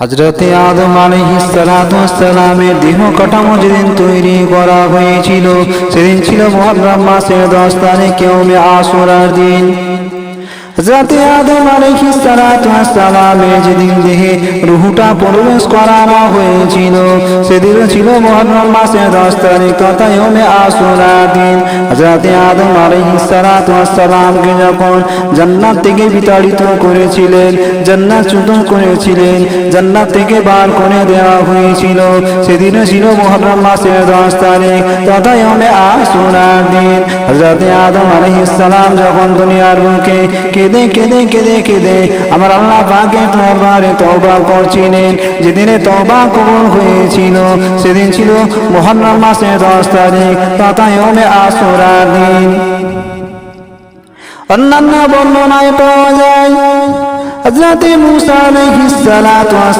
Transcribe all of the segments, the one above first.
হজরতে আদম আলহিসালামের দেহ কাঠামো যেদিন তৈরি করা হয়েছিল, সেদিন ছিল মহরম মাসের দশ তারিখে ওমে আসরার দিন। হজরতে আদম আলহিসালামের যেদিন দেহে রুহুটা প্রবেশ করানো হয়েছিল সেদিন ছিল মহরম মাসের দশ তারিখ তথা ইয়মে আসরার দিন। হজরতে আদম আলহিসালামকে যখন জান্নাত থেকে বিতাড়িত করেছিলেন জান্নাত চ্যুত করেছিলেন জান্নাত থেকে বার করে দেওয়া হয়েছিল। সেদিনও ছিল মহরম মাসের দশ তারিখ তথা ইয়মে আসরার দিন। হজরতে আদম আলহিসাল্লাম যখন দুনিয়ার বুকে কেঁদে কেঁদে কেঁদে কেঁদে আমার আল্লাহ পাকে দরবারে তওবা করছিলেন যেদিনে তওবা কবুল হয়েছিল সেদিন ছিল মহরম মাসের দশ তারিখ তথা ইয়মে আসরার দিন অন্যান্য বর্ণনায় পাওয়া যায় হজরতে মুসা আলাইহিস সালাতু ওয়াস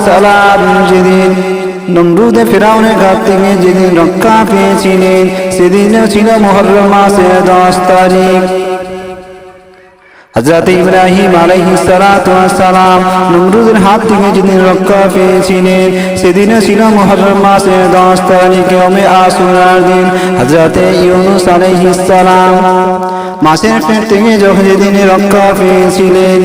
যেদিন নমরুদে ফেরাউনের ঘাত থেকে যেদিন রক্ষা পেয়েছিলেন, সেদিনও ছিল মহরম মাসের দশ তারিখ। হজরত ইব্রাহিম আলাইহিস সালাতু ওয়াস সালাম নমরুদের হাত থেকে যেদিন রক্ষা পেয়েছিলেন সেদিনও ছিল মুহররম মাসের দশ তারিখ ইয়ামে আশুরার দিন হজরত ইউনুস আলাইহিস সালাম মাসের পেট থেকে যখন যেদিন রক্ষা পেয়েছিলেন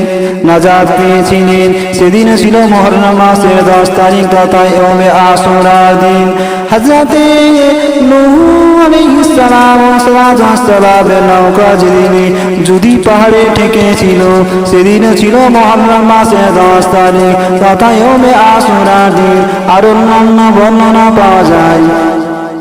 নাজাদ পেয়েছিলেন সেদিনও ছিল মুহররম মাসের দশ তারিখ তথা ইয়ামে আশুরার দিন হজরত নূহ যদি পাহাড়ে ঠেকেছিল সেদিনও ছিল মহরম মাসে দশ তারিখ। তথা ইয়মে আসুরার দিন আরও অন্যান্য বর্ণনা পাওয়া যায়।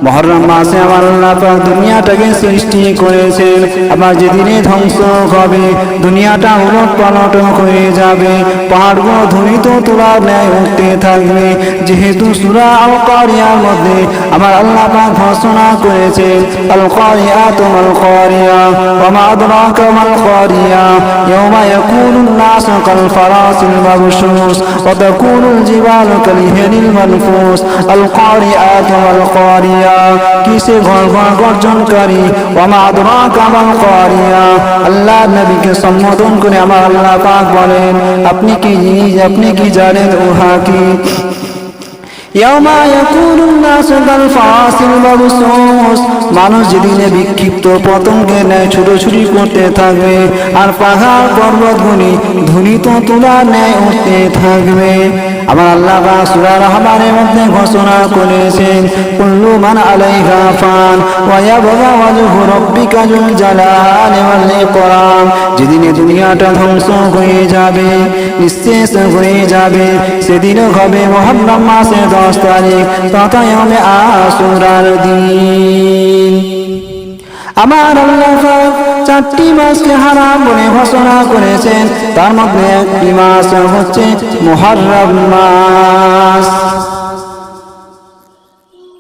মহরম মাসে আমার আল্লাহ পাক দুনিয়াটাকে সৃষ্টি করেছেন। আবার যেদিনে ধ্বংস হবে, দুনিয়াটা উলট পালট হয়ে যাবে। পাহাড়গুলো ধুনিত তোলার ন্যায় উঠতে থাকবে। যেহেতু সুরা আল কারিয়ার মধ্যে আমার আল্লাহ পাক ঘোষণা করেছেন আল কারিয়া তোমাল কারিয়া ওমা আদরাকা মাল কারিয়া, ইয়াউমা ইয়াকুলুন নাসু কাল ফারাসিল মাবসুস, ওয়া তাকুনুল জিবালু কাল আল কারিয়া তোমাল কারিয়া। করিয়া কিসে গর্জনকারী অমাদরা কামাল করিয়া। আল্লাহ নবীকে সম্বোধন করে আমার আল্লাহ পাক বলেন, আপনি কি জিনিস, আপনি কি জানেন, উহা কি? মানুষ যেদিনে বিক্ষিপ্ত পতঙ্গে ন্যায় ছুটোছুটি করতে থাকবে, আর পাহাড় পর্বতগুলি ধ্বনিত তোলা ন্যায় উঠতে থাকবে। আমার আল্লাহ বা রহমানের মধ্যে ঘোষণা করেছেন, কুল্লু মান আলাইহা ফান ওয়া ইয়াবকা ওয়াজহু রাব্বিকা যুল জালালি ওয়াল ইকরাম। যেদিনে দুনিয়াটা ধ্বংস হয়ে যাবে, নিঃশেষ হয়ে যাবে, সেদিন হবে মহরম মাসে দশ তারিখ, তথা ইয়মে আশুরার দিন। আমার আল্লাহ চারটি মাসকে হারাম বলে ঘোষণা করেছেন। তার মধ্যে একটি মাস হচ্ছে মুহররম মাস।